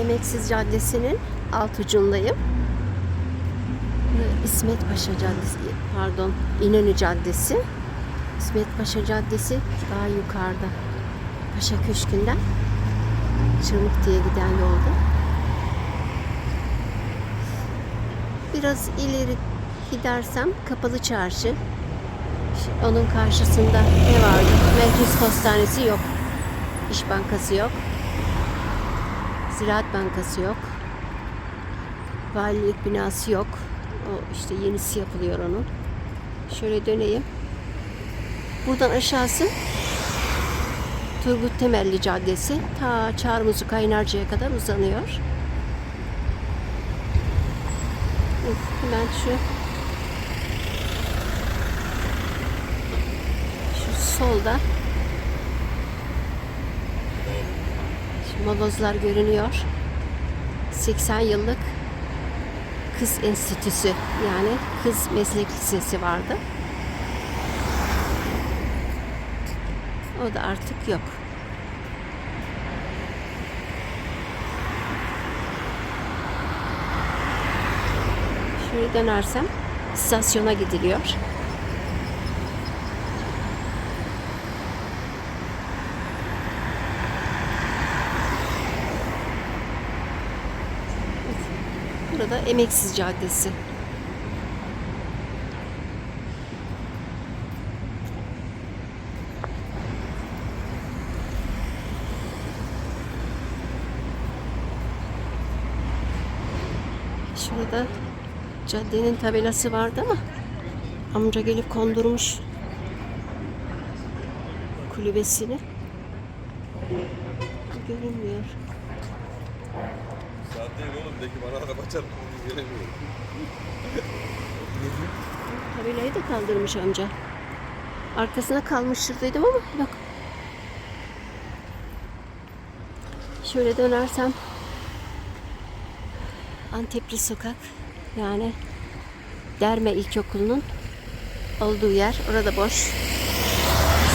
Emeksiz Caddesi'nin alt ucundayım. İsmet Paşa Caddesi, pardon İnönü Caddesi. İsmet Paşa Caddesi daha yukarıda. Paşa Köşkü'nden Çırmık diye giden yolda. Biraz ileri gidersem Kapalı Çarşı. Onun karşısında ne vardı? Merkez Postanesi yok. İş Bankası yok. Ziraat Bankası yok. Valilik binası yok. O işte yenisi yapılıyor onun. Şöyle döneyim. Buradan aşağısı Turgut Temelli Caddesi ta Çağrımızı Kaynarca'ya kadar uzanıyor. Hemen şu solda molozlar görünüyor. 80 yıllık Kız Enstitüsü yani Kız Meslek Lisesi vardı. O da artık yok. Şöyle dönersem istasyona gidiliyor. Burada Emeksiz Caddesi. Şurada caddenin tabelası vardı ama amca gelip kondurmuş kulübesini. Görünmüyor. Saat değil oğlum. De ki bana araba çarptı. Gelemiyorum. Tabelayı da kaldırmış amca. Arkasına kalmıştır dedim ama yok. Şöyle dönersem Antepli Sokak yani Derme İlkokulu'nun olduğu yer. Orada boş.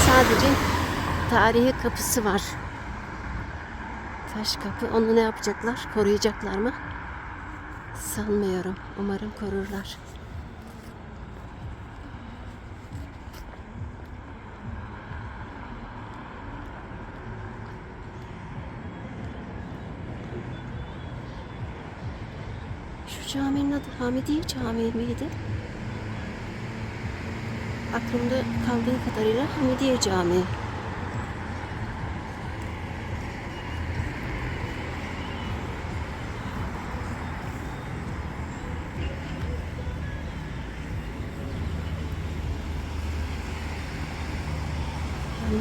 Sadece tarihi kapısı var. Taş kapı. Onu ne yapacaklar? Koruyacaklar mı? Sanmıyorum. Umarım korurlar. Şu caminin adı Hamidiye Camii miydi? Aklımda kaldığı kadarıyla Hamidiye Camii.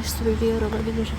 між собою віяла, він уже.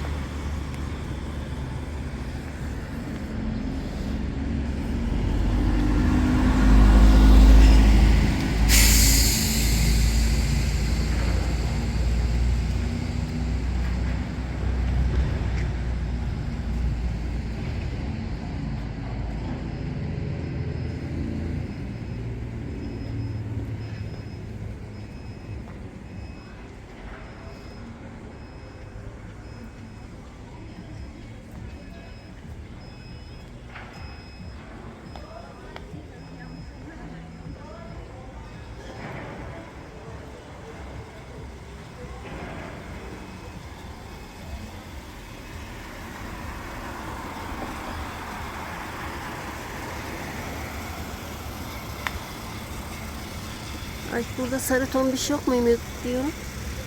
Ay burada sarı şey yok muyum diyorum.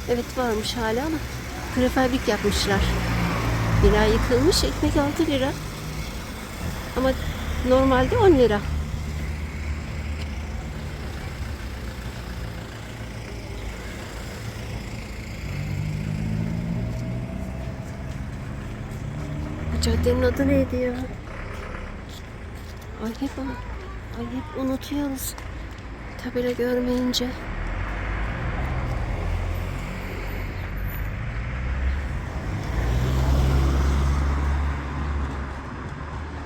Evet varmış hala ama prefabrik yapmışlar. Bina yıkılmış ekmek 6 lira. Ama normalde 10 lira. Bu caddenin adı neydi ya? Ay hep, ay hep unutuyoruz. Tabela görmeyince.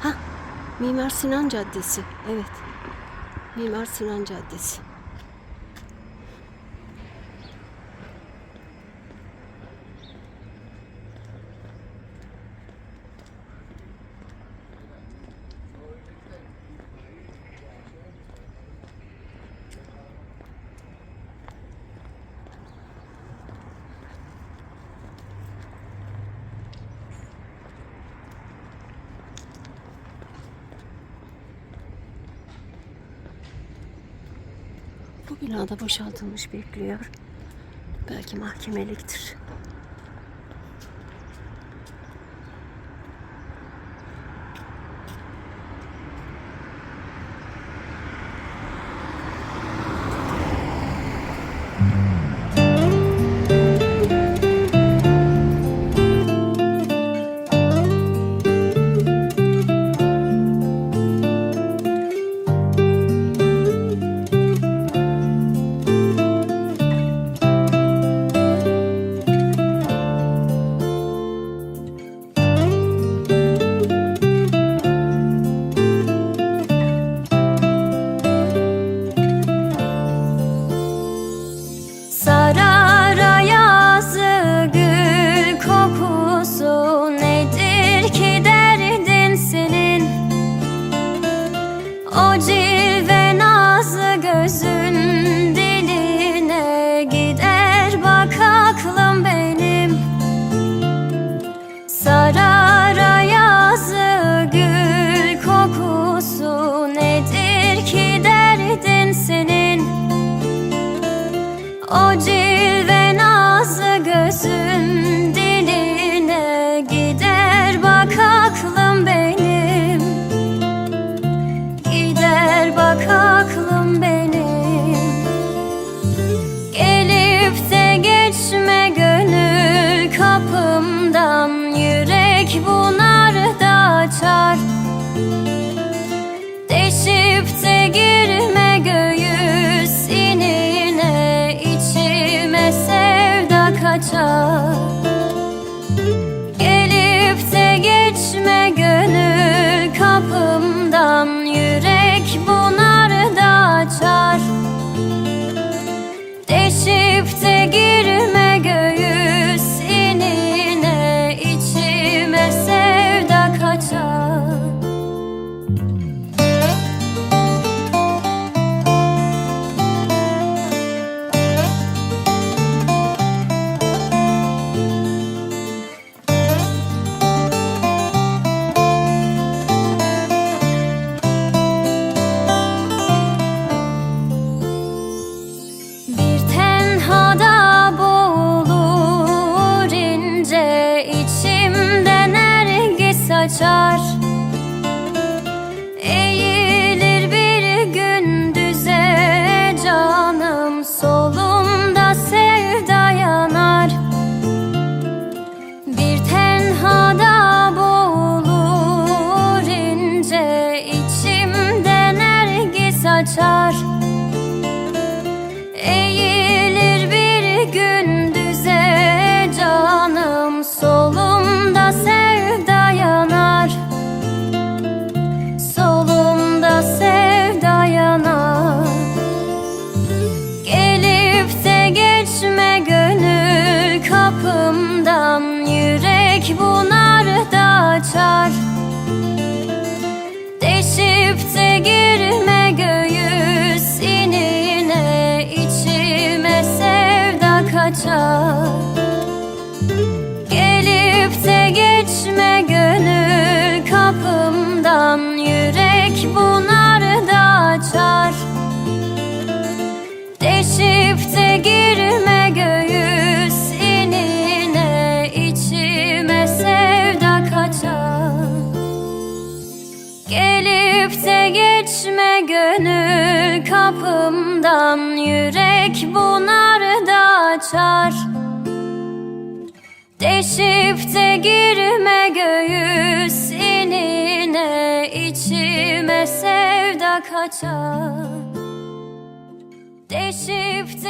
Ha, Mimar Sinan Caddesi. Evet. Mimar Sinan Caddesi. binada boşaltılmış bekliyor. Belki mahkemeliktir. Oh, Odzie Kapımdan yürek bunar da açar. Deşip de girme göğüs inine içime sevda kaçar. Deşip de